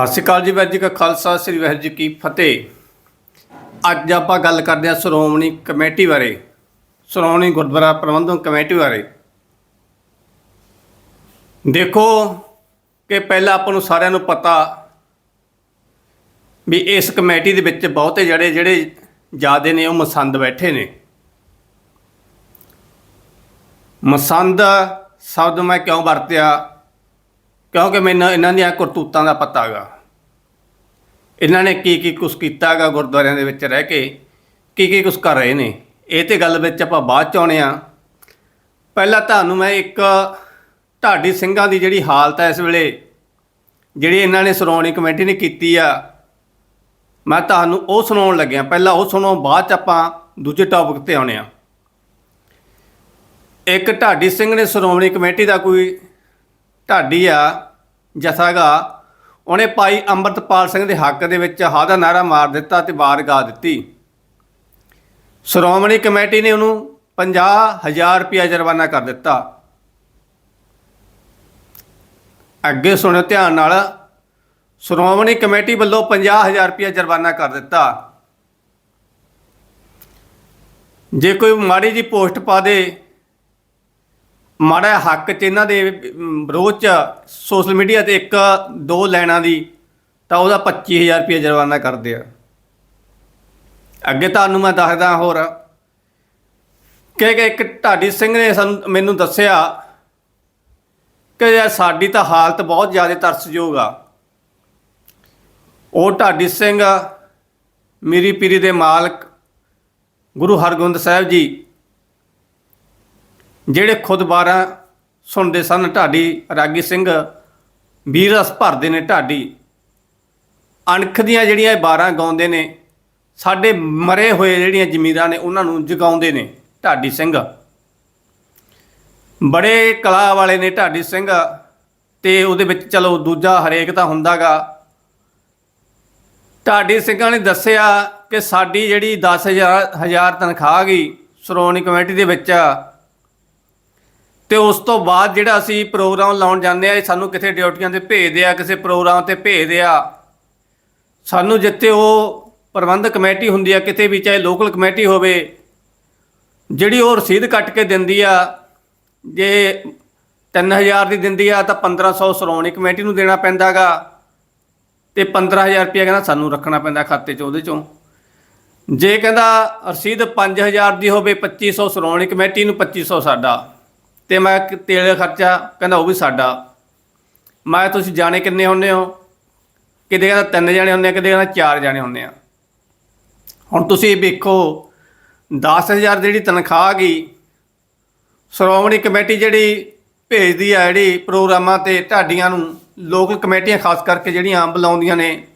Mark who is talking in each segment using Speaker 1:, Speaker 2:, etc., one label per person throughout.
Speaker 1: ਸਤਿ ਸ਼੍ਰੀ ਅਕਾਲ ਜੀ ਵਾਹਿਗੁਰੂ ਜੀ ਕਾ ਖਾਲਸਾ, ਸ੍ਰੀ ਵਾਹਿਗੁਰੂ ਜੀ ਕੀ ਫਤਿਹ। ਅੱਜ ਆਪਾਂ ਗੱਲ ਕਰਦੇ ਹਾਂ ਸ਼੍ਰੋਮਣੀ ਕਮੇਟੀ ਬਾਰੇ। ਸ਼੍ਰੋਮਣੀ ਗੁਰਦੁਆਰਾ ਪ੍ਰਬੰਧਕ ਕਮੇਟੀ ਬਾਰੇ। ਦੇਖੋ ਕਿ ਪਹਿਲਾਂ ਆਪਾਂ ਨੂੰ ਸਾਰਿਆਂ ਨੂੰ ਪਤਾ ਵੀ ਇਸ ਕਮੇਟੀ ਦੇ ਵਿੱਚ ਬਹੁਤੇ ਜਿਹੜੇ ਜਿਹੜੇ ਜਿਆਦੇ ਨੇ ਉਹ ਮਸੰਦ ਬੈਠੇ ਨੇ। ਮਸੰਦ ਸ਼ਬਦ ਮੈਂ ਕਿਉਂ ਵਰਤਿਆ? ਕਿਉਂਕਿ ਮੈਨੂੰ ਇਹਨਾਂ ਦੀਆਂ ਕਰਤੂਤਾਂ ਦਾ ਪਤਾ ਹੈਗਾ। ਇਹਨਾਂ ਨੇ ਕੀ ਕੀ ਕੁਛ ਕੀਤਾ ਹੈਗਾ ਗੁਰਦੁਆਰਿਆਂ ਦੇ ਵਿੱਚ ਰਹਿ ਕੇ, ਕੀ ਕੀ ਕੁਛ ਕਰ ਰਹੇ ਨੇ। ਇਹ ਤੇ ਗੱਲ ਵਿੱਚ ਆਪਾਂ ਬਾਅਦ ਚ ਆਉਣੇ ਆ। ਪਹਿਲਾਂ ਤੁਹਾਨੂੰ ਮੈਂ ਇੱਕ ਢਾਡੀ ਸਿੰਘਾਂ ਦੀ ਜਿਹੜੀ ਹਾਲਤ ਹੈ ਇਸ ਵੇਲੇ, ਜਿਹੜੀ ਇਹਨਾਂ ਨੇ ਸ਼੍ਰੋਮਣੀ ਕਮੇਟੀ ਨੇ ਕੀਤੀ ਆ, ਮੈਂ ਤੁਹਾਨੂੰ ਉਹ ਸੁਣਾਉਣ ਲੱਗਿਆ। ਪਹਿਲਾਂ ਉਹ ਸੁਣੋ ਬਾਅਦ ਚ ਆਪਾਂ ਦੂਜੇ ਟੌਪਿਕ ਤੇ ਆਉਣੇ ਆ। ਇੱਕ ਢਾਡੀ ਸਿੰਘ ਨੇ ਸ਼੍ਰੋਮਣੀ ਕਮੇਟੀ ਦਾ ਕੋਈ ਢਾਡੀ ਆ ਜਥਾਗਾ ਉਹਨੇ ਭਾਈ ਅੰਮ੍ਰਿਤਪਾਲ ਸਿੰਘ ਦੇ ਹੱਕ ਦੇ ਵਿੱਚ ਹਾ ਦਾ ਨਾਰਾ ਮਾਰ ਦਿੱਤਾ ਤੇ ਵਾਰ ਗਾ ਦਿੱਤੀ। ਸ਼੍ਰੋਮਣੀ ਕਮੇਟੀ ਨੇ ਉਹਨੂੰ 50000 ਰੁਪਇਆ ਜੁਰਮਾਨਾ ਕਰ ਦਿੱਤਾ। ਅੱਗੇ ਸੁਣੋ ਧਿਆਨ ਨਾਲ। ਸ਼੍ਰੋਮਣੀ ਕਮੇਟੀ ਵੱਲੋਂ 50000 ਰੁਪਇਆ ਜੁਰਮਾਨਾ ਕਰ ਦਿੱਤਾ। ਜੇ ਕੋਈ ਮਾੜੀ ਜੀ ਪੋਸਟ ਪਾ ਦੇ ਮਾੜਾ ਹੱਕ ਚ ਇਹਨਾਂ ਦੇ ਵਿਰੋਧ ਚ ਸੋਸ਼ਲ ਮੀਡੀਆ ਤੇ ਇੱਕ, ਦੋ ਲਾਈਨਾਂ ਦੀ, ਤਾਂ ਉਹਦਾ 25000 ਰੁਪਏ ਜੁਰਮਾਨਾ ਕਰਦੇ ਆ। ਅੱਗੇ ਤੁਹਾਨੂੰ ਮੈਂ ਦੱਸਦਾ ਹੋਰ, ਕਿ ਇੱਕ ਢਾਡੀ ਸਿੰਘ ਨੇ ਸਾਨੂੰ, ਮੈਨੂੰ ਦੱਸਿਆ ਕਿ ਯਾਰ ਸਾਡੀ ਤਾਂ ਹਾਲਤ ਬਹੁਤ ਜ਼ਿਆਦਾ ਤਰਸਯੋਗ ਆ। ਉਹ ਢਾਡੀ ਸਿੰਘ, ਮੇਰੀ ਪੀਰੀ ਦੇ ਮਾਲਕ ਗੁਰੂ ਹਰਗੋਬਿੰਦ ਸਾਹਿਬ ਜੀ ਜਿਹੜੇ ਖੁਦ 12 ਸੁਣਦੇ ਸਨ, ਢਾਡੀ ਰਾਗੀ ਸਿੰਘ, ਵੀਰ ਰਸ ਭਰਦੇ ਨੇ ਢਾਡੀ। ਅਣਖ ਦੀਆਂ ਜਿਹੜੀਆਂ ਇਹ 12 ਗਾਉਂਦੇ ਨੇ, ਸਾਡੇ ਮਰੇ ਹੋਏ ਜਿਹੜੀਆਂ ਜ਼ਮੀਰਾਂ ਨੇ, ਉਹਨਾਂ ਨੂੰ ਜਗਾਉਂਦੇ ਨੇ ਢਾਡੀ ਸਿੰਘ। ਬੜੇ ਕਲਾ ਵਾਲੇ ਨੇ ਢਾਡੀ ਸਿੰਘ ਤੇ ਉਹਦੇ ਵਿੱਚ ਚਲੋ ਦੂਜਾ ਹਰੇਕ ਤਾਂ ਹੁੰਦਾਗਾ। ਢਾਡੀ ਸਿੰਘਾਂ ਨੇ ਦੱਸਿਆ ਕਿ ਸਾਡੀ ਜਿਹੜੀ 10000 ਹਜ਼ਾਰ ਤਨਖਾਹ ਗਈ, ਸ਼੍ਰੋਮਣੀ ਕਮੇਟੀ ਦੇ ਵਿੱਚ ਤੇ ਉਸ ਤੋਂ ਬਾਅਦ ਜਿਹੜਾ ਅਸੀਂ ਪ੍ਰੋਗਰਾਮ ਲਾਉਣ ਜਾਂਦੇ ਆ, ਇਹ ਸਾਨੂੰ ਕਿਤੇ ਡਿਊਟੀਆਂ ਤੇ ਭੇਜਦੇ ਆ, ਕਿਸੇ ਪ੍ਰੋਗਰਾਮ ਤੇ ਭੇਜਦੇ ਆ। ਸਾਨੂੰ ਜਿੱਥੇ ਉਹ ਪ੍ਰਬੰਧਕ ਕਮੇਟੀ ਹੁੰਦੀ ਆ, ਕਿਤੇ ਵੀ ਚਾਹੇ ਲੋਕਲ ਕਮੇਟੀ ਹੋਵੇ, ਜਿਹੜੀ ਉਹ ਰਸੀਦ ਕੱਟ ਕੇ ਦਿੰਦੀ ਆ, ਜੇ 3000 ਦੀ ਦਿੰਦੀ ਆ, ਤਾਂ 1500 ਸ਼੍ਰੋਮਣੀ ਕਮੇਟੀ ਨੂੰ ਦੇਣਾ ਪੈਂਦਾਗਾ ਤੇ 15000 ਰੁਪਏ ਕਹਿੰਦਾ ਸਾਨੂੰ ਰੱਖਣਾ ਪੈਂਦਾ ਖਾਤੇ 'ਚ ਉਹਦੇ 'ਚੋਂ। ਜੇ ਕਹਿੰਦਾ ਰਸੀਦ 5000 ਦੀ ਹੋਵੇ 2500 ਸ਼੍ਰੋਮਣੀ ਕਮੇਟੀ ਨੂੰ 2500 ਸਾਡਾ। ਤੇ ਮੈਂ ਕ- ਤੇਲ ਦਾ ਖਰਚਾ ਕਹਿੰਦਾ ਉਹ ਵੀ ਸਾਡਾ। ਮੈਂ ਤੁਸੀਂ ਜਾਣੇ ਕਿੰਨੇ ਹੁੰਨੇ ਹੋ? ਕਿਤੇ ਕਹਿੰਦਾ ਤਿੰਨ ਜਾਣੇ ਹੁੰਨੇ ਆ, ਕਿਤੇ ਕਹਿੰਦਾ ਚਾਰ ਜਾਣੇ ਹੁੰਨੇ ਆ। ਹੁਣ ਤੁਸੀਂ ਵੇਖੋ 10000 ਜਿਹੜੀ ਤਨਖਾਹ ਗਈ, ਸ਼੍ਰੋਮਣੀ ਕਮੇਟੀ ਜਿਹੜੀ ਭੇਜਦੀ ਆ ਜਿਹੜੀ ਪ੍ਰੋਗਰਾਮਾਂ ਤੇ ਢਾਡੀਆਂ ਨੂੰ ਲੋਕਲ ਕਮੇਟੀਆਂ ਖਾਸ ਕਰਕੇ ਜਿਹੜੀਆਂ ਬੁਲਾਉਂਦੀਆਂ ਨੇ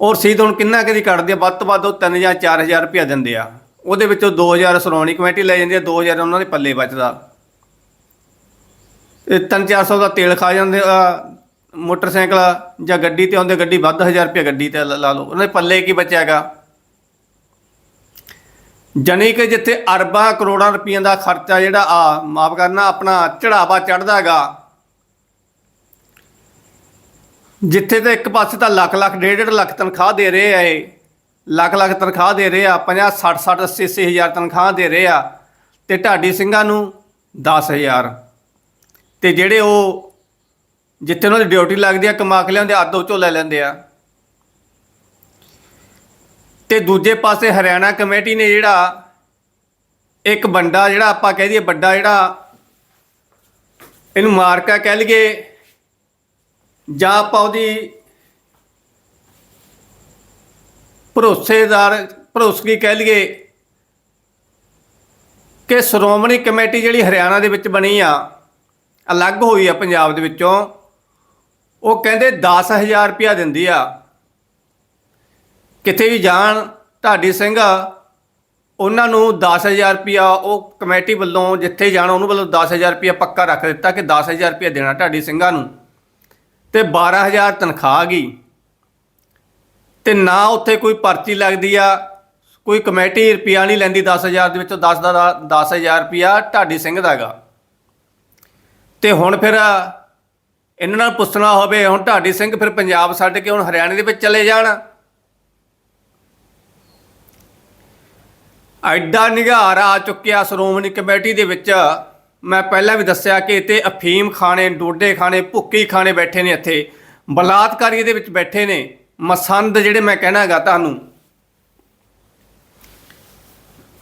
Speaker 1: ਔਰ ਰਸੀਦ ਹੁਣ ਕਿੰਨਾ ਕਿਹਦੀ ਕੱਢਦੇ ਆ? ਵੱਧ ਤੋਂ ਵੱਧ ਉਹ 3 ਜਾਂ 4000 ਰੁਪਇਆ ਦਿੰਦੇ ਆ। ਉਹਦੇ ਵਿੱਚੋਂ 2000 ਸ਼੍ਰੋਮਣੀ ਕਮੇਟੀ ਲੈ ਜਾਂਦੀ ਆ 2000 ਉਹਨਾਂ ਦੇ ਪੱਲੇ ਬਚਦਾ। 3-400 ਦਾ ਤੇਲ ਖਾ ਜਾਂਦੇ ਆ, ਮੋਟਰਸਾਈਕਲ ਜਾਂ ਗੱਡੀ ਤੇ ਆਉਂਦੇ ਗੱਡੀ ਵੱਧ 1000 ਰੁਪਇਆ ਗੱਡੀ ਤੇ ਲਾ ਲਾ ਲਓ। ਉਹਨਾਂ ਦੇ ਪੱਲੇ ਕੀ ਬਚਿਆਗਾ ਜਣੀ ਕਿ ਜਿੱਥੇ ਅਰਬਾਂ ਕਰੋੜਾਂ ਰੁਪਈਆਂ ਦਾ ਖਰਚਾ ਜਿਹੜਾ ਆ, ਮਾਫ ਕਰਨਾ, ਆਪਣਾ ਚੜਾਵਾ ਚੜਦਾ ਹੈਗਾ, ਜਿੱਥੇ ਤੇ ਇੱਕ ਪਾਸੇ ਤਾਂ ਲੱਖ ਲੱਖ, ਡੇਢ ਡੇਢ ਲੱਖ ਤਨਖਾਹ ਦੇ ਰਹੇ ਆ ਇਹ। ਲੱਖ ਲੱਖ ਤਨਖਾਹ ਦੇ ਰਹੇ ਆ 50 60 60 80 80 ਹਜ਼ਾਰ ਤਨਖਾਹ ਦੇ ਰਹੇ ਆ। ਤੇ ਢਾਡੀ ਸਿੰਘਾਂ ਨੂੰ 10000 ਤੇ ਜਿਹੜੇ ਉਹ ਜਿੱਥੇ ਉਹਨਾਂ ਦੀ ਡਿਊਟੀ ਲੱਗਦੀ ਆ, ਕਮਾ ਕੇ ਲਿਆਉਂਦੇ ਅੱਧ ਉਹ ਚੋਂ ਲੈ ਲੈਂਦੇ ਆ। ਤੇ ਦੂਜੇ ਪਾਸੇ ਹਰਿਆਣਾ ਕਮੇਟੀ ਨੇ ਜਿਹੜਾ ਇੱਕ ਬੰਦਾ ਜਿਹੜਾ ਆਪਾਂ ਕਹਿ ਦਈਏ ਵੱਡਾ ਜਿਹੜਾ, ਇਹਨੂੰ ਮਾਰਕਾ ਕਹਿ ਲਈਏ, ਜਾਂ ਆਪਾਂ ਉਹਦੀ ਭਰੋਸੇਦਾਰ ਭਰੋਸਗੀ ਕਹਿ ਲਈਏ ਕਿ ਸ਼੍ਰੋਮਣੀ ਕਮੇਟੀ ਜਿਹੜੀ ਹਰਿਆਣਾ ਦੇ ਵਿੱਚ ਬਣੀ ਆ ਅਲੱਗ ਹੋਈ ਆ ਪੰਜਾਬ ਦੇ ਵਿੱਚੋਂ। ਉਹ ਕਹਿੰਦੇ 10000 ਰੁਪਇਆ ਦਿੰਦੀ ਆ। ਕਿਤੇ ਵੀ ਜਾਣ, ਢਾਡੀ ਸਿੰਘ, ਉਹਨਾਂ ਨੂੰ 10000 ਰੁਪਇਆ, ਉਹ ਕਮੇਟੀ ਵੱਲੋਂ ਜਿੱਥੇ ਜਾਣਾ, ਉਹਨੂੰ ਵੱਲੋਂ 10000 ਰੁਪਇਆ ਪੱਕਾ ਰੱਖ ਦਿੱਤਾ ਕਿ 10000 ਰੁਪਇਆ ਦੇਣਾ ਢਾਡੀ ਸਿੰਘਾਂ ਨੂੰ। ਤੇ 12000 ਤਨਖਾਹ ਗਈ। ਤੇ ਨਾ ਉੱਥੇ ਕੋਈ ਪਰਚੀ ਲੱਗਦੀ ਆ, ਕੋਈ ਕਮੇਟੀ ਰੁਪਿਆ ਨਹੀਂ ਲੈਂਦੀ 10000 ਦੇ ਵਿੱਚੋਂ 10 ਦਾ 10000 ਰੁਪਿਆ ਢਾਡੀ ਸਿੰਘ ਦਾਗਾ ਤੇ ਹੁਣ ਫਿਰ ਇਹਨਾਂ ਨਾਲ ਪੁੱਛਣਾ ਹੋਵੇ, ਹੁਣ ਢਾਡੀ ਸਿੰਘ ਫਿਰ ਪੰਜਾਬ ਛੱਡ ਕੇ ਹੁਣ ਹਰਿਆਣੇ ਦੇ ਵਿੱਚ ਚਲੇ ਜਾਣ। ਐਡਾ ਨਿਗਾਰ ਆ ਚੁੱਕਿਆ ਸ਼੍ਰੋਮਣੀ ਕਮੇਟੀ ਦੇ ਵਿੱਚ। ਮੈਂ ਪਹਿਲਾਂ ਵੀ ਦੱਸਿਆ ਕਿ ਇੱਥੇ ਅਫੀਮ ਖਾਣੇ, ਡੋਡੇ ਖਾਣੇ, ਭੁੱਕੀ ਖਾਣੇ ਬੈਠੇ ਨੇ ਇੱਥੇ। ਬਲਾਤਕਾਰੀ ਇਹਦੇ ਵਿੱਚ ਬੈਠੇ ਨੇ। ਮਸੰਦ ਜਿਹੜੇ ਮੈਂ ਕਹਿਣਾਗਾ ਤੁਹਾਨੂੰ।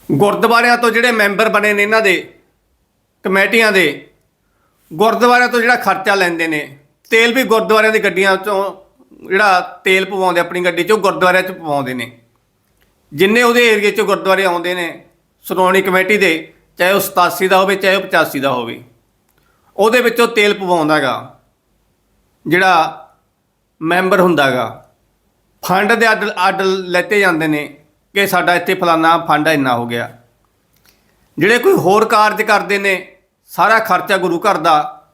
Speaker 1: ਗੁਰਦੁਆਰਿਆਂ ਤੋਂ ਜਿਹੜੇ ਮੈਂਬਰ ਬਣੇ ਨੇ ਇਹਨਾਂ ਦੇ, ਕਮੇਟੀਆਂ ਦੇ। ਗੁਰਦੁਆਰਿਆਂ ਤੋਂ ਜਿਹੜਾ ਖਰਚਾ ਲੈਂਦੇ ਨੇ, ਤੇਲ ਵੀ ਗੁਰਦੁਆਰਿਆਂ ਦੀ ਗੱਡੀਆਂ ਤੋਂ ਜਿਹੜਾ ਤੇਲ ਪਵਾਉਂਦੇ ਆਪਣੀ ਗੱਡੀ 'ਚ ਉਹ ਗੁਰਦੁਆਰਿਆਂ 'ਚ ਪਵਾਉਂਦੇ ਨੇ। ਜਿੰਨੇ ਉਹਦੇ ਏਰੀਏ 'ਚ ਗੁਰਦੁਆਰੇ ਆਉਂਦੇ ਨੇ, ਸ਼੍ਰੋਮਣੀ ਕਮੇਟੀ ਦੇ, ਚਾਹੇ ਉਹ 87 ਦਾ ਹੋਵੇ, ਚਾਹੇ ਉਹ 85 ਦਾ ਹੋਵੇ, ਉਹਦੇ ਵਿੱਚੋਂ ਤੇਲ ਪਵਾਉਂਦਾਗਾ ਜਿਹੜਾ ਮੈਂਬਰ ਹੁੰਦਾਗਾ ਫੰਡ ਦੇ ਅੱਡ ਅੱਡ ਲੈਤੇ ਜਾਂਦੇ ਨੇ ਕਿ ਸਾਡਾ ਇੱਥੇ ਫਲਾਨਾ ਫੰਡ ਇੰਨਾ ਹੋ ਗਿਆ। ਜਿਹੜੇ ਕੋਈ ਹੋਰ ਕਾਰਜ ਕਰਦੇ ਨੇ ਸਾਰਾ ਖਰਚਾ ਗੁਰੂ ਘਰ ਦਾ।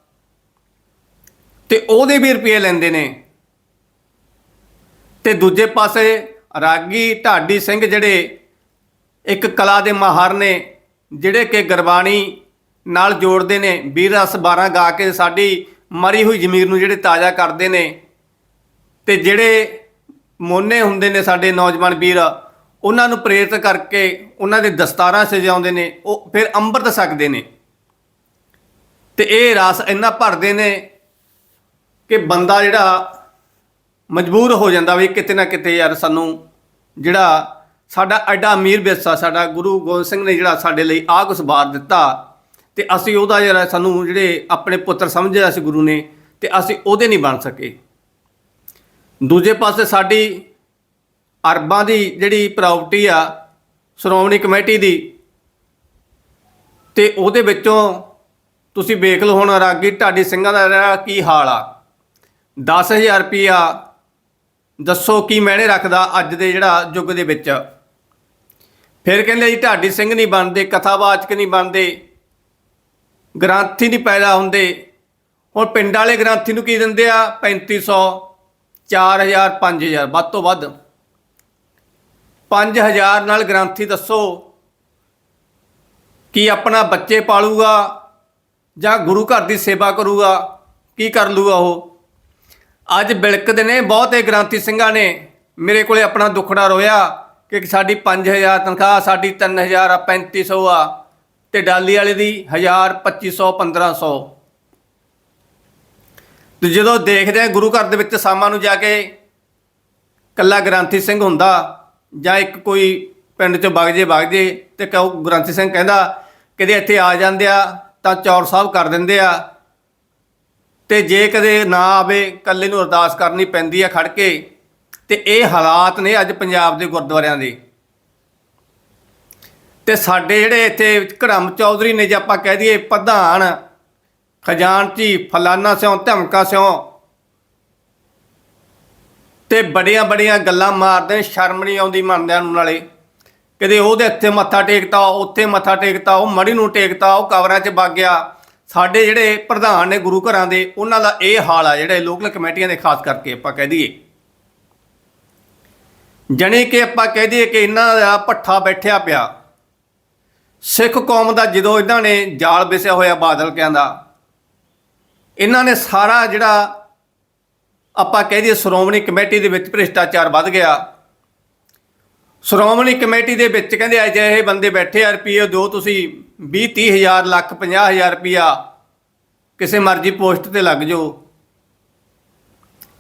Speaker 1: ਤੇ ਉਹਦੇ ਵੀ ਰੁਪਏ ਲੈਂਦੇ ਨੇ। ਤੇ ਦੂਜੇ ਪਾਸੇ ਰਾਗੀ ਢਾਡੀ ਸਿੰਘ ਜਿਹੜੇ ਇੱਕ ਕਲਾ ਦੇ ਮਾਹਰ ਨੇ, ਜਿਹੜੇ ਕਿ ਗੁਰਬਾਣੀ ਨਾਲ ਜੋੜਦੇ ਨੇ। ਵੀਰ ਰਸ 12 ਗਾ ਕੇ ਸਾਡੀ ਮਰੀ ਹੋਈ ਜ਼ਮੀਰ ਨੂੰ ਜਿਹੜੇ ਤਾਜ਼ਾ ਕਰਦੇ ਨੇ। ਤੇ ਜਿਹੜੇ ਮੋਨੇ ਹੁੰਦੇ ਨੇ ਸਾਡੇ ਨੌਜਵਾਨ ਵੀਰ, ਉਹਨਾਂ ਨੂੰ ਪ੍ਰੇਰਿਤ ਕਰਕੇ ਉਹਨਾਂ ਦੇ ਦਸਤਾਰਾਂ ਸਜਾਉਂਦੇ ਨੇ। ਉਹ ਫਿਰ ਅੰਮ੍ਰਿਤ ਸਕਦੇ ਨੇ। ਤੇ ਇਹ ਰਸ ਇੰਨਾ ਭਰਦੇ ਨੇ ਕਿ ਬੰਦਾ ਜਿਹੜਾ ਮਜਬੂਰ ਹੋ ਜਾਂਦਾ ਵੀ ਕਿਤੇ ਨਾ ਕਿਤੇ ਯਾਰ ਸਾਨੂੰ ਜਿਹੜਾ ਸਾਡਾ ਐਡਾ ਅਮੀਰ ਵਿਰਸਾ, ਸਾਡਾ ਗੁਰੂ ਗੋਬਿੰਦ ਸਿੰਘ ਨੇ ਜਿਹੜਾ ਸਾਡੇ ਲਈ ਆਹ ਕੁਛ ਬਾਰ ਦਿੱਤਾ ਤੇ ਅਸੀਂ ਉਹਦਾ ਜਿਹੜਾ ਸਾਨੂੰ ਜਿਹੜੇ ਆਪਣੇ ਪੁੱਤਰ ਸਮਝਿਆ ਸੀ ਗੁਰੂ ਨੇ ਤੇ ਅਸੀਂ ਉਹਦੇ ਨਹੀਂ ਬਣ ਸਕੇ। ਦੂਜੇ ਪਾਸੇ ਸਾਡੀ ਅਰਬਾਂ ਦੀ ਜਿਹੜੀ ਪ੍ਰਾਪਰਟੀ ਆ, ਸ਼੍ਰੋਮਣੀ ਕਮੇਟੀ ਦੀ ਤੇ ਉਹਦੇ ਵਿੱਚੋਂ ਤੁਸੀਂ ਵੇਖ ਲਓ ਹੁਣ ਰਾਗੀ ਢਾਡੀ ਸਿੰਘਾਂ ਦਾ ਜਿਹੜਾ ਕੀ ਹਾਲ ਆ। 10000 ਰੁਪਿਆ ਦੱਸੋ ਕੀ ਮੈਨੇ ਰੱਖਦਾ ਅੱਜ ਦੇ ਜਿਹੜਾ ਯੁੱਗ ਦੇ ਵਿੱਚ। ਫਿਰ ਕਹਿੰਦੇ ਜੀ ਢਾਡੀ ਸਿੰਘ ਨਹੀਂ ਬਣਦੇ, ਕਥਾਵਾਚਕ ਨਹੀਂ ਬਣਦੇ, ਗ੍ਰੰਥੀ ਨਹੀਂ ਪੈਦਾ ਹੁੰਦੇ। ਹੁਣ ਪਿੰਡ ਵਾਲੇ ਗ੍ਰੰਥੀ ਨੂੰ ਕੀ ਦਿੰਦੇ ਆ? 3500 4000 5000 ਵੱਧ ਤੋਂ ਵੱਧ। 5000 ਨਾਲ ਗ੍ਰੰਥੀ ਦੱਸੋ। ਕਿ ਆਪਣਾ ਬੱਚੇ ਪਾਲੂਗਾ? ਜਾਂ ਗੁਰੂ ਘਰ ਦੀ ਸੇਵਾ ਕਰੂਗਾ, ਕੀ ਕਰ ਲੂਗਾ ਉਹ? ਅੱਜ ਬਿਲਕਦੇ ਨੇ ਬਹੁਤੇ ਗ੍ਰਾਂਤੀ ਸਿੰਘਾਂ ਨੇ ਮੇਰੇ ਕੋਲੇ ਆਪਣਾ ਦੁੱਖੜਾ ਰੋਇਆ ਕਿ ਸਾਡੀ 5000 ਤਨਖਾਹ, ਸਾਡੀ 3000 ਆ 3500 ਆ ਤੇ ਡਾਲੀ ਵਾਲੇ ਦੀ 1000 2500 1500 ਤੇ ਜਦੋਂ ਦੇਖਦੇ ਆ ਗੁਰੂ ਘਰ ਦੇ ਵਿੱਚ ਸਾਮਾਂ ਨੂੰ ਜਾ ਕੇ ਕੱਲਾ ਗ੍ਰਾਂਥੀ ਸਿੰਘ ਹੁੰਦਾ ਜਾਂ ਇੱਕ ਕੋਈ ਪਿੰਡ ਚੋਂ ਵਗ ਜੇ ਵਗ ਜੇ ਤੇ ਕਹੋ ਗ੍ਰਾਂਥੀ ਸਿੰਘ ਕਹਿੰਦਾ ਕਿਤੇ ਇੱਥੇ ਆ ਜਾਂਦੇ ਆ ਤਾਂ ਚੌਰ ਸਾਹਿਬ ਕਰ ਦਿੰਦੇ ਆ। ਤੇ ਜੇ ਕਦੇ ਨਾ ਆਵੇ ਕੱਲੇ ਨੂੰ ਅਰਦਾਸ ਕਰਨੀ ਪੈਂਦੀ ਆ ਖੜ ਕੇ। ਤੇ ਇਹ ਹਾਲਾਤ ਨੇ ਅੱਜ ਪੰਜਾਬ ਦੇ ਗੁਰਦੁਆਰਿਆਂ ਦੇ। ਤੇ ਸਾਡੇ ਜਿਹੜੇ ਇੱਥੇ ਘੜਮ ਚੌਧਰੀ ਨੇ ਜੇ ਆਪਾਂ ਕਹਿ ਦਈਏ ਪ੍ਰਧਾਨ ਖਜ਼ਾਨਚੀ ਫਲਾਨਾ ਸਿਓ ਧਮਕਾ ਸਿਓ ਤੇ ਬੜੀਆਂ ਬੜੀਆਂ ਗੱਲਾਂ ਮਾਰਦੇ ਨੇ, ਸ਼ਰਮ ਨਹੀਂ ਆਉਂਦੀ ਮੰਨਦਿਆਂ ਨੂੰ ਨਾਲੇ। ਕਦੇ ਉਹਦੇ ਇੱਥੇ ਮੱਥਾ ਟੇਕਤਾ, ਉੱਥੇ ਮੱਥਾ ਟੇਕਤਾ, ਉਹ ਮੜੀ ਨੂੰ ਟੇਕਤਾ, ਉਹ ਕਵਰਾਂ 'ਚ ਵਗ ਗਿਆ। ਸਾਡੇ ਜਿਹੜੇ ਪ੍ਰਧਾਨ ਨੇ ਗੁਰੂ ਘਰਾਂ ਦੇ, ਉਹਨਾਂ ਦਾ ਇਹ ਹਾਲ ਆ ਜਿਹੜੇ ਲੋਕਲ ਕਮੇਟੀਆਂ ਦੇ ਖਾਸ ਕਰਕੇ ਆਪਾਂ ਕਹਿ ਦਈਏ। ਜਣੇ ਕਿ ਆਪਾਂ ਕਹਿ ਦਈਏ ਕਿ ਇਹਨਾਂ ਦਾ ਪੱਠਾ ਬੈਠਿਆ ਪਿਆ। ਸਿੱਖ ਕੌਮ ਦਾ ਜਦੋਂ ਇਹਨਾਂ ਨੇ ਜਾਲ ਵਿਸਿਆ ਹੋਇਆ ਬਾਦਲ ਕਹਿੰਦਾ ਇਹਨਾਂ ਨੇ ਸਾਰਾ ਜਿਹੜਾ ਆਪਾਂ ਕਹਿ ਦਈਏ ਸ਼੍ਰੋਮਣੀ ਕਮੇਟੀ ਦੇ ਵਿੱਚ ਭ੍ਰਿਸ਼ਟਾਚਾਰ ਵੱਧ ਗਿਆ। ਸ਼੍ਰੋਮਣੀ ਕਮੇਟੀ ਦੇ ਵਿੱਚ ਕਹਿੰਦੇ ਅਜਿਹੇ ਬੰਦੇ ਬੈਠੇ ਆ ਰੁਪਏ ਦੋ ਤੁਸੀਂ 20 30 ਹਜ਼ਾਰ, ਲੱਖ 50 ਹਜ਼ਾਰ ਰੁਪਿਆ ਕਿਸੇ ਮਰਜ਼ੀ ਪੋਸਟ ਤੇ ਲੱਗ ਜਾਓ।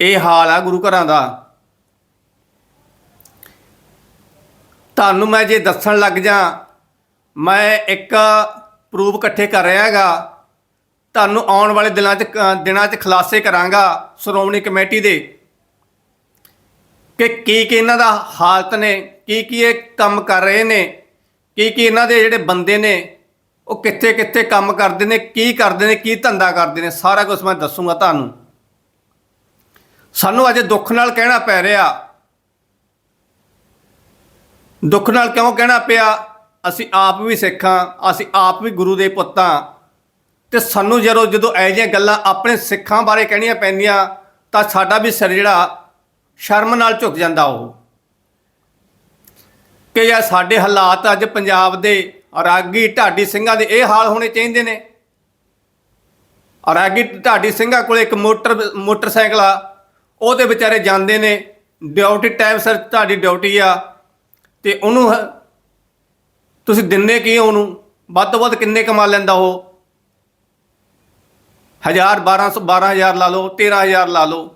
Speaker 1: ਇਹ ਹਾਲ ਆ ਗੁਰੂ ਘਰਾਂ ਦਾ। ਤੁਹਾਨੂੰ ਮੈਂ ਜੇ ਦੱਸਣ ਲੱਗ ਜਾ, ਮੈਂ ਇੱਕ ਪ੍ਰੂਫ ਇਕੱਠੇ ਕਰ ਰਿਹਾ ਹੈਗਾ। ਤੁਹਾਨੂੰ ਆਉਣ ਵਾਲੇ ਦਿਨਾਂ 'ਚ ਦਿਨਾਂ 'ਚ ਖੁਲਾਸੇ ਕਰਾਂਗਾ ਸ਼੍ਰੋਮਣੀ ਕਮੇਟੀ ਦੇ ਕਿ ਕੀ ਕੀ ਇਹਨਾਂ ਦਾ ਹਾਲਤ ਨੇ। ਕੀ ਕੀ ਇਹ ਕੰਮ ਕਰ ਰਹੇ ਨੇ? ਕੀ ਕੀ ਇਹਨਾਂ ਦੇ ਜਿਹੜੇ ਬੰਦੇ ਨੇ, ਉਹ ਕਿੱਥੇ ਕਿੱਥੇ ਕੰਮ ਕਰਦੇ ਨੇ, ਕੀ ਕਰਦੇ ਨੇ, ਕੀ ਧੰਦਾ ਕਰਦੇ ਨੇ, ਸਾਰਾ ਕੁਝ ਮੈਂ ਦੱਸੂਗਾ ਤੁਹਾਨੂੰ। ਸਾਨੂੰ ਅੱਜ ਦੁੱਖ ਨਾਲ ਕਹਿਣਾ ਪੈ ਰਿਹਾ। ਦੁੱਖ ਨਾਲ ਕਿਉਂ ਕਹਿਣਾ ਪਿਆ? ਅਸੀਂ ਆਪ ਵੀ ਸਿੱਖਾਂ, ਅਸੀਂ ਆਪ ਵੀ ਗੁਰੂ ਦੇ ਪੁੱਤਾਂ ਤੇ ਸਾਨੂੰ ਜਦੋਂ ਜਦੋਂ ਇਹ ਜਿਹੀਆਂ ਗੱਲਾਂ ਆਪਣੇ ਸਿੱਖਾਂ ਬਾਰੇ ਕਹਿਣੀਆਂ ਪੈਂਦੀਆਂ, ਤਾਂ ਸਾਡਾ ਵੀ ਸਿਰ ਜਿਹੜਾ ਸ਼ਰਮ ਨਾਲ ਝੁਕ ਜਾਂਦਾ ਉਹ। ਕਿ ਯਾਰ ਸਾਡੇ ਹਾਲਾਤ ਅੱਜ ਪੰਜਾਬ ਦੇ ਰਾਗੀ ਢਾਡੀ ਸਿੰਘਾਂ ਦੇ ਇਹ ਹਾਲ ਹੋਣੇ ਚਾਹੀਦੇ ਨੇ। ਔਰ ਅੱਗੇ ਢਾਡੀ ਸਿੰਘਾਂ ਕੋਲ ਇੱਕ ਮੋਟਰ, ਮੋਟਰਸਾਈਕਲ ਆ, ਉਹਦੇ ਵਿਚਾਰੇ ਜਾਂਦੇ ਨੇ, ਡਿਊਟੀ ਟਾਈਮ ਸਰ ਤੁਹਾਡੀ ਡਿਊਟੀ ਆ, ਤੇ ਉਹਨੂੰ ਤੁਸੀਂ ਦਿੰਨੇ ਕੀ ਹੋ ਉਹਨੂੰ? ਵੱਧ ਤੋਂ ਵੱਧ ਕਿੰਨੇ ਕਮਾ ਲੈਂਦਾ ਉਹ? 1000 1200 12000 ਲਾ ਲਓ 13000 ਲਾ ਲਓ।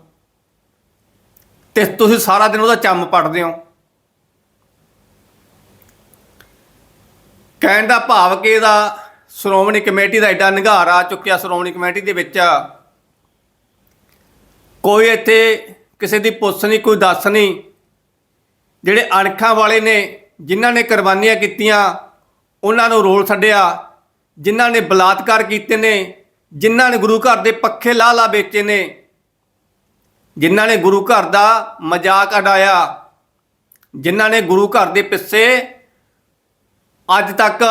Speaker 1: ਤੇ ਤੁਸੀਂ ਸਾਰਾ ਦਿਨ ਉਹਦਾ ਚੰਮ ਪੜਦੇ ਹੋ। ਕਹਿਣ ਦਾ ਭਾਵ ਕਿ ਇਹਦਾ ਸ਼੍ਰੋਮਣੀ ਕਮੇਟੀ ਦਾ ਐਡਾ ਨਿਘਾਰ ਆ ਚੁੱਕਿਆ ਸ਼੍ਰੋਮਣੀ ਕਮੇਟੀ ਦੇ ਵਿੱਚ। ਕੋਈ ਇੱਥੇ ਕਿਸੇ ਦੀ ਪੁੱਛ ਨਹੀਂ, ਕੋਈ ਦੱਸ ਨਹੀਂ। ਜਿਹੜੇ ਅਣਖਾਂ ਵਾਲੇ ਨੇ, ਜਿਨ੍ਹਾਂ ਨੇ ਕੁਰਬਾਨੀਆਂ ਕੀਤੀਆਂ, ਉਹਨਾਂ ਨੂੰ ਰੋਲ ਛੱਡਿਆ। ਜਿਨ੍ਹਾਂ ਨੇ ਬਲਾਤਕਾਰ ਕੀਤੇ ਨੇ, ਜਿਨ੍ਹਾਂ ਨੇ ਗੁਰੂ ਘਰ ਦੇ ਪੱਖੇ ਲਾ ਲਾ ਵੇਚੇ ਨੇ, ਜਿਨ੍ਹਾਂ ਨੇ ਗੁਰੂ ਘਰ ਦਾ ਮਜ਼ਾਕ ਉਡਾਇਆ, ਜਿਨ੍ਹਾਂ ਨੇ ਗੁਰੂ ਘਰ ਦੇ ਪਿੱਛੇ ਅੱਜ ਤੱਕ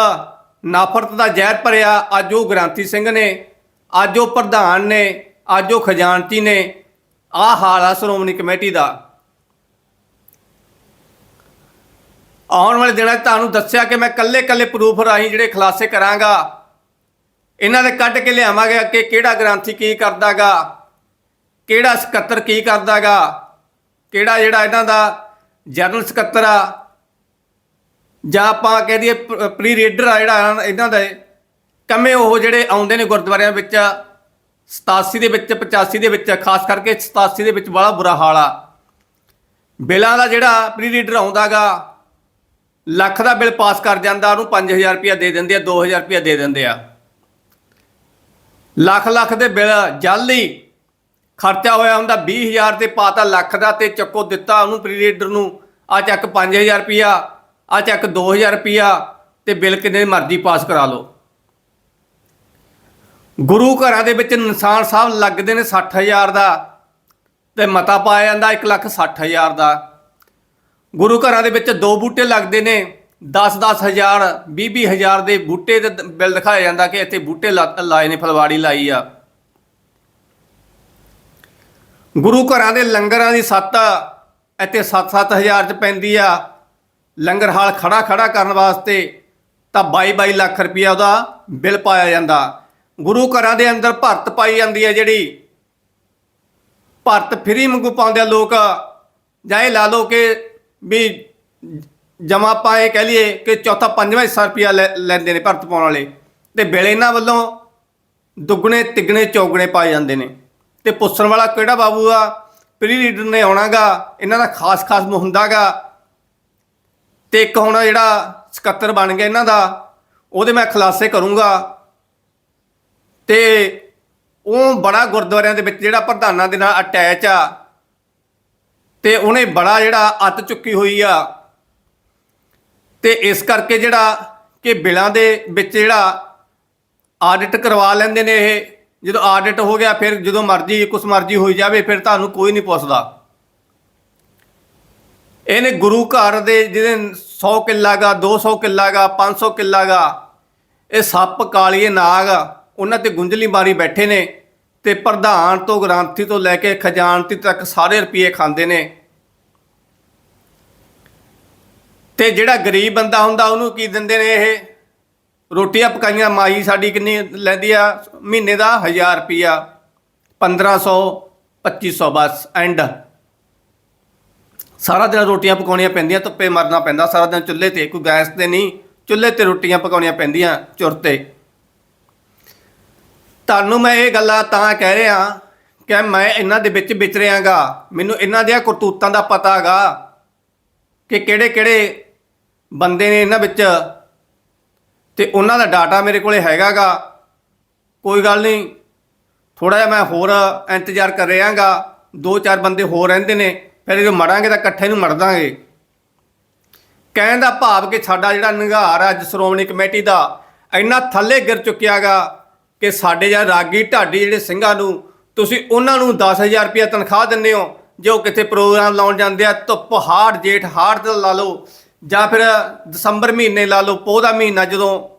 Speaker 1: ਨਫ਼ਰਤ ਦਾ ਜ਼ਹਿਰ ਭਰਿਆ ਅੱਜ ਉਹ ਗ੍ਰਾਂਤੀ ਸਿੰਘ ਨੇ, ਅੱਜ ਉਹ ਪ੍ਰਧਾਨ ਨੇ, ਅੱਜ ਉਹ ਖਜ਼ਾਨਚੀ ਨੇ ਆਹ ਹਾਲ ਆ ਸ਼੍ਰੋਮਣੀ ਕਮੇਟੀ ਦਾ। ਆਉਣ ਵਾਲੇ ਦਿਨਾਂ 'ਚ ਤੁਹਾਨੂੰ ਦੱਸਿਆ ਕਿ ਮੈਂ ਕੱਲੇ ਕੱਲੇ ਪ੍ਰੂਫ ਰਾਹੀਂ ਜਿਹੜੇ ਖੁਲਾਸੇ ਕਰਾਂਗਾ, ਇਹਨਾਂ ਦੇ ਕੱਢ ਕੇ ਲਿਆਵਾਂਗੇ ਕਿ ਕਿਹੜਾ ਗ੍ਰਾਂਥੀ ਕੀ ਕਰਦਾਗਾ, ਕਿਹੜਾ ਸਕੱਤਰ ਕੀ ਕਰਦਾਗਾ, ਕਿਹੜਾ ਜਿਹੜਾ ਇਹਨਾਂ ਦਾ ਜਨਰਲ ਸਕੱਤਰ ਆ ਜਾਂ ਆਪਾਂ ਕਹਿ ਦਈਏ ਪ੍ਰੀ ਰੀਡਰ ਆ ਜਿਹੜਾ ਇਹਨਾਂ ਦਾ ਕਮੇ ਉਹ ਜਿਹੜੇ ਆਉਂਦੇ ਨੇ ਗੁਰਦੁਆਰਿਆਂ ਵਿੱਚ 87 ਦੇ ਵਿੱਚ 85 ਦੇ ਵਿੱਚ, ਖਾਸ ਕਰਕੇ 87 ਦੇ ਵਿੱਚ ਬੜਾ ਬੁਰਾ ਹਾਲ ਆ। ਬਿੱਲਾਂ ਦਾ ਜਿਹੜਾ ਪ੍ਰੀ ਰੀਡਰ ਆਉਂਦਾਗਾ, ਲੱਖ ਦਾ ਬਿੱਲ ਪਾਸ ਕਰ ਜਾਂਦਾ, ਉਹਨੂੰ 5000 ਰੁਪਇਆ ਦੇ ਦਿੰਦੇ ਆ 2000 ਰੁਪਇਆ ਦੇ ਦਿੰਦੇ ਆ। ਲੱਖ ਲੱਖ ਦੇ ਬਿੱਲ ਜਲਦੀ ਖਰਚਾ ਹੋਇਆ ਹੁੰਦਾ 20000 ਤੇ ਪਾਤਾ, ਲੱਖ ਦਾ ਤੇ ਚੱਕੋ ਦਿੱਤਾ ਉਹਨੂੰ ਪ੍ਰੀ ਰੀਡਰ ਨੂੰ, ਆ ਚੱਕ 5000 ਰੁਪਇਆ। ਆ ਚੱਕ 2000 ਰੁਪਇਆ ਤੇ ਬਿੱਲ ਕਿੰਨੇ ਮਰਜ਼ੀ ਪਾਸ ਕਰਾ ਲਓ। ਗੁਰੂ ਘਰਾਂ ਦੇ ਵਿੱਚ ਨਿਸ਼ਾਨ ਸਾਹਿਬ ਲੱਗਦੇ ਨੇ 60000 ਦਾ ਤੇ ਮਤਾ ਪਾਇਆ ਜਾਂਦਾ 160000 ਦਾ। ਗੁਰੂ ਘਰਾਂ ਦੇ ਵਿੱਚ ਦੋ ਬੂਟੇ ਲੱਗਦੇ ਨੇ 10-10 ਹਜ਼ਾਰ 20-20 ਹਜ਼ਾਰ ਦੇ ਬੂਟੇ ਦੇ ਬਿੱਲ ਦਿਖਾਇਆ ਜਾਂਦਾ ਕਿ ਇੱਥੇ ਬੂਟੇ ਲਾ- ਲਾਏ ਨੇ, ਫਲਵਾੜੀ ਲਾਈ ਆ। ਗੁਰੂ ਘਰਾਂ ਦੇ ਲੰਗਰਾਂ ਦੀ ਸੱਤ ਇੱਥੇ 7-7 ਹਜ਼ਾਰ ਚ ਪੈਂਦੀ ਆ। ਲੰਗਰ ਹਾਲ ਖੜਾ ਖੜਾ ਕਰਨ ਵਾਸਤੇ ਤਾਂ 22-22 ਲੱਖ ਰੁਪਇਆ ਉਹਦਾ ਬਿੱਲ ਪਾਇਆ ਜਾਂਦਾ। ਗੁਰੂ ਘਰਾਂ ਦੇ ਅੰਦਰ ਭਰਤ ਪਾਈ ਜਾਂਦੀ ਹੈ ਜਿਹੜੀ। ਭਰਤ ਫਰੀ ਮੰਗੂ ਪਾਉਂਦੇ ਆ ਲੋਕ। ਜਾਂ ਇਹ ਲਾ ਲਓ ਕਿ ਵੀ ਜਮਾ ਪਾਏ ਕਹਿ ਲਈਏ ਕਿ ਚੌਥਾ ਪੰਜਵਾਂ ਹਿੱਸਾ ਰੁਪਇਆ ਲੈ- ਲੈਂਦੇ ਨੇ ਭਰਤ ਪਾਉਣ ਵਾਲੇ। ਤੇ ਬਿੱਲ ਇਹਨਾਂ ਵੱਲੋਂ ਦੁੱਗਣੇ, ਤਿੱਗਣੇ, ਚੌਗਣੇ ਪਾਏ ਜਾਂਦੇ ਨੇ। ਤੇ ਪੁੱਛਣ ਵਾਲਾ ਕਿਹੜਾ ਬਾਬੂ ਆ? ਪ੍ਰੀ ਰੀਡਰ ਨੇ ਆਉਣਾਗਾ। ਇਹਨਾਂ ਦਾ ਖਾਸ ਖਾਸ ਹੁੰਦਾਗਾ ਤੇ ਇੱਕ ਹੁਣ ਜਿਹੜਾ ਸਕੱਤਰ ਬਣ ਗਿਆ ਇਹਨਾਂ ਦਾ, ਉਹਦੇ ਮੈਂ ਖੁਲਾਸੇ ਕਰੂੰਗਾ। ਤੇ ਉਹ ਬੜਾ ਗੁਰਦੁਆਰਿਆਂ ਦੇ ਵਿੱਚ ਜਿਹੜਾ ਪ੍ਰਧਾਨਾਂ ਦੇ ਨਾਲ ਅਟੈਚ ਆ, ਤੇ ਉਹਨੇ ਬੜਾ ਜਿਹੜਾ ਅੱਤ ਚੁੱਕੀ ਹੋਈ ਆ। ਤੇ ਇਸ ਕਰਕੇ ਜਿਹੜਾ ਕਿ ਬਿਲਾਂ ਦੇ ਵਿੱਚ ਜਿਹੜਾ ਆਡਿਟ ਕਰਵਾ ਲੈਂਦੇ ਨੇ ਇਹ, ਜਦੋਂ ਆਡਿਟ ਹੋ ਗਿਆ, ਫਿਰ ਜਦੋਂ ਮਰਜ਼ੀ, ਕੁਛ ਮਰਜ਼ੀ ਹੋਈ ਜਾਵੇ, ਫਿਰ ਤੁਹਾਨੂੰ ਕੋਈ ਨਹੀਂ ਪੁੱਛਦਾ। ਇਹਨੇ ਗੁਰੂ ਘਰ ਦੇ ਜਿਹਦੇ 100 ਕਿੱਲਾ ਗਾ 200 ਕਿੱਲਾ ਗਾ 500 ਕਿੱਲਾ ਗਾ, ਇਹ ਸੱਪ ਕਾਲੀਏ ਨਾਗ, ਉਹਨਾਂ ਤੇ ਗੁੰਝਲੀ ਮਾਰੀ ਬੈਠੇ ਨੇ ਤੇ ਪ੍ਰਧਾਨ ਤੋਂ, ਗ੍ਰਾਂਥੀ ਤੋਂ ਲੈ ਕੇ ਖਜ਼ਾਨਤੀ ਤੱਕ ਸਾਰੇ ਰੁਪਏ ਖਾਂਦੇ ਨੇ। ਤੇ ਜਿਹੜਾ ਗਰੀਬ ਬੰਦਾ ਹੁੰਦਾ, ਉਹਨੂੰ ਕੀ ਦਿੰਦੇ ਨੇ ਇਹ? ਰੋਟੀਆਂ ਪਕਾਈਆਂ, ਮਾਈ ਸਾਡੀ ਕਿੰਨੀ ਲੈਂਦੀ ਆ? ਮਹੀਨੇ ਦਾ 1000 ਰੁਪਿਆ 1500 2500 ਬਸ, ਐਂਡ। ਸਾਰਾ ਦਿਨ ਰੋਟੀਆਂ ਪਕਾਉਣੀਆਂ ਪੈਂਦੀਆਂ, ਧੁੱਪੇ ਮਰਨਾ ਪੈਂਦਾ, ਸਾਰਾ ਦਿਨ ਚੁੱਲ੍ਹੇ ਤੇ, ਕੋਈ ਗੈਸ ਤੇ ਨਹੀਂ, ਚੁੱਲ੍ਹੇ ਤੇ ਰੋਟੀਆਂ ਪਕਾਉਣੀਆਂ ਪੈਂਦੀਆਂ, ਚੁਰ ਤੇ। ਤੁਹਾਨੂੰ ਮੈਂ ਇਹ ਗੱਲਾਂ ਤਾਂ ਕਹਿ ਰਿਹਾ ਕਿ ਮੈਂ ਇਹਨਾਂ ਦੇ ਵਿੱਚ ਵਿਚ ਰਿਆਂਗਾ ਮੈਨੂੰ ਇਹਨਾਂ ਦੀਆਂ ਕਰਤੂਤਾਂ ਦਾ ਪਤਾ ਹੈਗਾ ਕਿ ਕਿਹੜੇ ਕਿਹੜੇ ਬੰਦੇ ਨੇ ਇਹਨਾਂ ਵਿੱਚ। ਤੇ ਉਹਨਾਂ ਦਾ ਡਾਟਾ ਮੇਰੇ ਕੋਲੇ ਹੈਗਾਗਾ ਕੋਈ ਗੱਲ ਨਹੀਂ ਥੋੜਾ ਜਿਹਾ ਮੈਂ ਹੋਰ ਇੰਤਜ਼ਾਰ ਕਰ ਰਿਹਾਗਾ ਦੋ ਚਾਰ ਬੰਦੇ ਹੋਰ ਰਹਿੰਦੇ ਨੇ। ਫਿਰ ਜਦੋਂ ਮਰਾਂਗੇ ਤਾਂ ਇਕੱਠੇ ਨੂੰ ਮਰ ਦਾਂਗੇ ਕਹਿਣ ਦਾ ਭਾਵ ਕਿ ਸਾਡਾ ਜਿਹੜਾ ਨਿਗਾਰ ਆ ਅੱਜ ਸ਼੍ਰੋਮਣੀ ਕਮੇਟੀ ਦਾ, ਇੰਨਾ ਥੱਲੇ ਗਿਰ ਚੁੱਕਿਆਗਾ ਕਿ ਸਾਡੇ ਜਾਂ ਰਾਗੀ ਢਾਡੀ ਜਿਹੜੇ ਸਿੰਘਾਂ ਨੂੰ, ਤੁਸੀਂ ਉਹਨਾਂ ਨੂੰ 10000 ਰੁਪਏ ਤਨਖਾਹ ਦਿੰਦੇ ਹੋ, ਜੋ ਕਿਤੇ ਪ੍ਰੋਗਰਾਮ ਲਾਉਣ ਜਾਂਦੇ ਆ, ਧੁੱਪ ਹਾੜ ਜੇਠ ਹਾੜ ਦਾ ਲਾ ਲਓ, ਜਾਂ ਫਿਰ ਦਸੰਬਰ ਮਹੀਨੇ ਲਾ ਲਓ, ਪੋਹ ਦਾ ਮਹੀਨਾ ਜਦੋਂ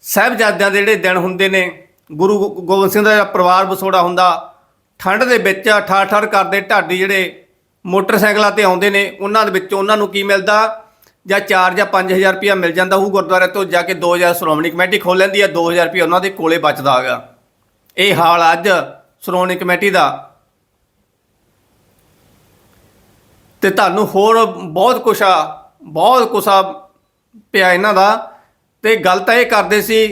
Speaker 1: ਸਾਹਿਬਜ਼ਾਦਿਆਂ ਦੇ ਜਿਹੜੇ ਦਿਨ ਹੁੰਦੇ ਨੇ, ਗੁਰੂ ਗੋ- ਗੋਬਿੰਦ ਸਿੰਘ ਦਾ ਪਰਿਵਾਰ ਵਿਛੋੜਾ ਹੁੰਦਾ, ਠੰਡ ਦੇ ਵਿੱਚ ਠਾਠ ਠਾਠ ਕਰਦੇ ਢਾਡੀ ਜਿਹੜੇ ਮੋਟਰਸਾਈਕਲਾਂ ਤੇ ਆਉਂਦੇ ਨੇ, ਉਹਨਾਂ ਦੇ ਵਿੱਚੋਂ ਉਹਨਾਂ ਨੂੰ ਕੀ ਮਿਲਦਾ? ਜਾਂ 4 ਜਾਂ 5000 ਰੁਪਇਆ ਮਿਲ ਜਾਂਦਾ ਉਹ ਗੁਰਦੁਆਰੇ ਤੋਂ, ਜਾ ਕੇ 2000 ਸ਼੍ਰੋਮਣੀ ਕਮੇਟੀ ਖੋਲ ਲੈਂਦੀ ਹੈ 2000 ਰੁਪਇਆ ਉਹਨਾਂ ਦੇ ਕੋਲੇ ਬਚਦਾ ਹੈਗਾ। ਇਹ ਹਾਲ ਅੱਜ ਸ਼੍ਰੋਮਣੀ ਕਮੇਟੀ ਦਾ। ਤੇ ਤੁਹਾਨੂੰ ਹੋਰ ਬਹੁਤ ਕੁਛ ਆ, ਬਹੁਤ ਕੁਛ ਆ ਪਿਆ ਇਹਨਾਂ ਦਾ। ਤੇ ਗੱਲ ਤਾਂ ਇਹ ਕਰਦੇ ਸੀ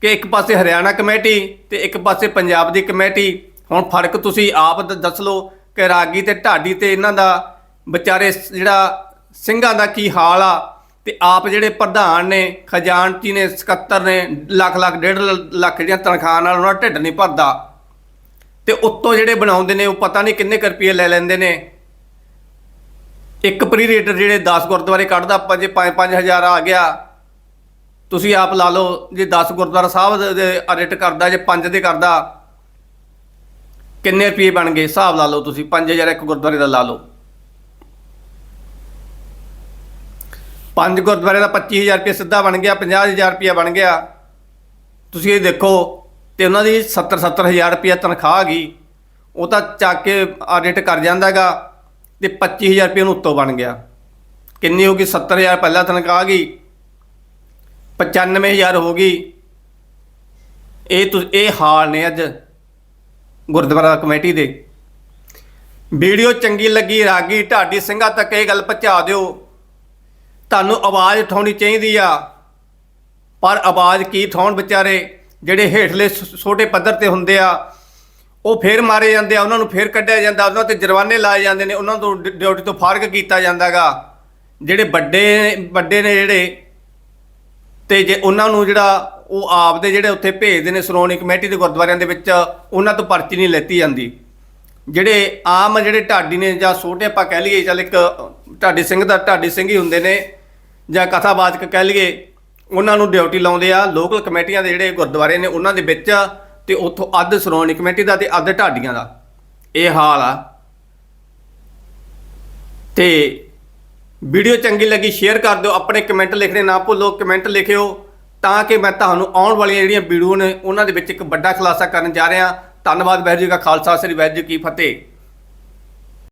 Speaker 1: ਕਿ ਇੱਕ ਪਾਸੇ ਹਰਿਆਣਾ ਕਮੇਟੀ ਤੇ ਇੱਕ ਪਾਸੇ ਪੰਜਾਬ ਦੀ ਕਮੇਟੀ। ਹੁਣ ਫ਼ਰਕ ਤੁਸੀਂ ਆਪ ਦੱਸ ਲਓ ਕਿ ਰਾਗੀ ਤੇ ਢਾਡੀ ਤੇ ਇਹਨਾਂ ਦਾ ਵਿਚਾਰੇ ਜਿਹੜਾ ਸਿੰਘਾਂ ਦਾ ਕੀ ਹਾਲ ਆ, ਤੇ ਆਪ ਜਿਹੜੇ ਪ੍ਰਧਾਨ ਨੇ, ਖਜ਼ਾਨਚੀ ਨੇ, ਸਕੱਤਰ ਨੇ, ਲੱਖ ਲੱਖ, ਡੇਢ ਲੱਖ ਜਿਹੜੀਆਂ ਤਨਖਾਹਾਂ ਨਾਲ ਉਹਨਾਂ ਦਾ ਢਿੱਡ ਨਹੀਂ ਭਰਦਾ। ਤੇ ਉੱਤੋਂ ਜਿਹੜੇ ਬਣਾਉਂਦੇ ਨੇ, ਉਹ ਪਤਾ ਨਹੀਂ ਕਿੰਨੇ ਕੁ ਰੁਪਏ ਲੈ ਲੈਂਦੇ ਨੇ। ਇੱਕ ਪ੍ਰੀ ਰੇਟਰ ਜਿਹੜੇ 10 ਗੁਰਦੁਆਰੇ ਕੱਢਦਾ, ਆਪਾਂ ਜੇ 5-5000 ਆ ਗਿਆ, ਤੁਸੀਂ ਆਪ ਲਾ ਲਓ, ਜੇ 10 ਗੁਰਦੁਆਰਾ ਸਾਹਿਬ ਦੇ ਆਡਿਟ ਕਰਦਾ, ਜੇ 5 ਦੇ ਕਰਦਾ ਕਿੰਨੇ ਰੁਪਏ ਬਣ ਗਏ? ਹਿਸਾਬ ਲਾ ਲਓ ਤੁਸੀਂ। 5000 ਇੱਕ ਗੁਰਦੁਆਰੇ ਦਾ ਲਾ ਲਓ। ਪੰਜ ਗੁਰਦੁਆਰੇ ਦਾ 25000 ਰੁਪਏ ਸਿੱਧਾ ਬਣ ਗਿਆ 50000 ਰੁਪਏ ਬਣ ਗਿਆ। ਤੁਸੀਂ ਇਹ ਦੇਖੋ ਤੇ ਉਹਨਾਂ ਦੀ 70 70000 ਰੁਪਏ ਤਨਖਾਹ ਗਈ। ਉਹ ਤਾਂ ਚੱਕ ਕੇ ਆਡਿਟ ਕਰ ਜਾਂਦਾਗਾ ਤੇ 25000 ਰੁਪਏ ਨੂੰ ਉੱਤੋਂ ਬਣ ਗਿਆ। ਕਿੰਨੀ ਹੋ ਗਈ? 70000 ਪਹਿਲਾਂ ਤਨਖਾਹ ਗਈ। 95000 ਹੋ ਗਈ। ਇਹ ਤੁ ਇਹ ਹਾਲ ਨੇ ਅੱਜ। ਗੁਰਦੁਆਰਾ ਕਮੇਟੀ ਦੇ। ਵੀਡੀਓ ਚੰਗੀ ਲੱਗੀ, ਰਾਗੀ, ਢਾਡੀ ਸਿੰਘਾਂ ਤੱਕ ਇਹ ਗੱਲ ਪਹੁੰਚਾ ਦਿਓ। ਤੁਹਾਨੂੰ ਆਵਾਜ਼ ਉਠਾਉਣੀ ਚਾਹੀਦੀ ਆ, ਪਰ ਆਵਾਜ਼ ਕੀ ਉਠਾਉਣ ਵਿਚਾਰੇ? ਜਿਹੜੇ ਹੇਠਲੇ ਛ- ਛੋਟੇ ਪੱਧਰ ਤੇ ਹੁੰਦੇ ਆ, ਉਹ ਫੇਰ ਮਾਰੇ ਜਾਂਦੇ ਆ, ਉਹਨਾਂ ਨੂੰ ਫੇਰ ਕੱਢਿਆ ਜਾਂਦਾ, ਉਹਨਾਂ ਤੇ ਜੁਰਮਾਨੇ ਲਾਏ ਜਾਂਦੇ ਨੇ, ਉਹਨਾਂ ਤੋਂ ਡ- ਡਿਊਟੀ ਤੋਂ ਫਾਰਗ ਕੀਤਾ ਜਾਂਦਾਗਾ। ਜਿਹੜੇ ਵੱਡੇ ਵੱਡੇ ਨੇ ਜਿਹੜੇ, ਤੇ ਜੇ ਉਹਨਾਂ ਨੂੰ ਜਿਹੜਾ ਉਹ ਆਪਦੇ ਜਿਹੜੇ ਉੱਥੇ ਭੇਜਦੇ ਨੇ ਸ਼੍ਰੋਮਣੀ ਕਮੇਟੀ ਦੇ ਗੁਰਦੁਆਰਿਆਂ ਦੇ ਵਿੱਚ, ਉਹਨਾਂ ਤੋਂ ਪਰਚੀ ਨਹੀਂ ਲੈਤੀ ਜਾਂਦੀ। ਜਿਹੜੇ ਆਮ ਜਿਹੜੇ ਢਾਡੀ ਨੇ ਜਾਂ ਛੋਟੇ ਆਪਾਂ ਕਹਿ ਲਈਏ, ਚੱਲ ਇੱਕ ਢਾਡੀ ਸਿੰਘ ਦਾ ਢਾਡੀ ਸਿੰਘ ਹੀ ਹੁੰਦੇ ਨੇ, ਜਾਂ ਕਥਾਵਾਚਕ ਕਹਿ ਲਈਏ, ਉਹਨਾਂ ਨੂੰ ਡਿਊਟੀ ਲਾਉਂਦੇ ਆ, ਲੋਕਲ ਕਮੇਟੀਆਂ ਦੇ ਜਿਹੜੇ ਗੁਰਦੁਆਰੇ ਨੇ ਉਹਨਾਂ ਦੇ ਵਿੱਚ, ਤੇ ਉੱਥੋਂ ਅੱਧ ਸ਼੍ਰੋਮਣੀ ਕਮੇਟੀ ਦਾ ਤੇ ਅੱਧ ਢਾਡੀਆਂ ਦਾ। ਇਹ ਹਾਲ ਆ। ਤੇ ਵੀਡੀਓ ਚੰਗੀ ਲੱਗੀ, ਸ਼ੇਅਰ ਕਰ ਦਿਓ, ਆਪਣੇ ਕਮੈਂਟ ਲਿਖਣੇ ਨਾ ਭੁੱਲੋ, ਕਮੈਂਟ ਲਿਖਿਓ। ਤਾਂ ਕਿ ਮੈਂ ਤੁਹਾਨੂੰ ਆਉਣ ਵਾਲੀਆਂ ਜਿਹੜੀਆਂ ਵੀਡੀਓ ਨੇ, ਉਹਨਾਂ ਦੇ ਵਿੱਚ ਇੱਕ ਵੱਡਾ ਖੁਲਾਸਾ ਕਰਨ ਜਾ ਰਿਹਾ ਧੰਨਵਾਦ, ਵਾਹਿਗੁਰੂ ਜੀ ਕਾ ਖਾਲਸਾ, ਸ੍ਰੀ ਵਾਹਿਗੁਰੂ ਜੀ ਕੀ ਫਤਿਹ।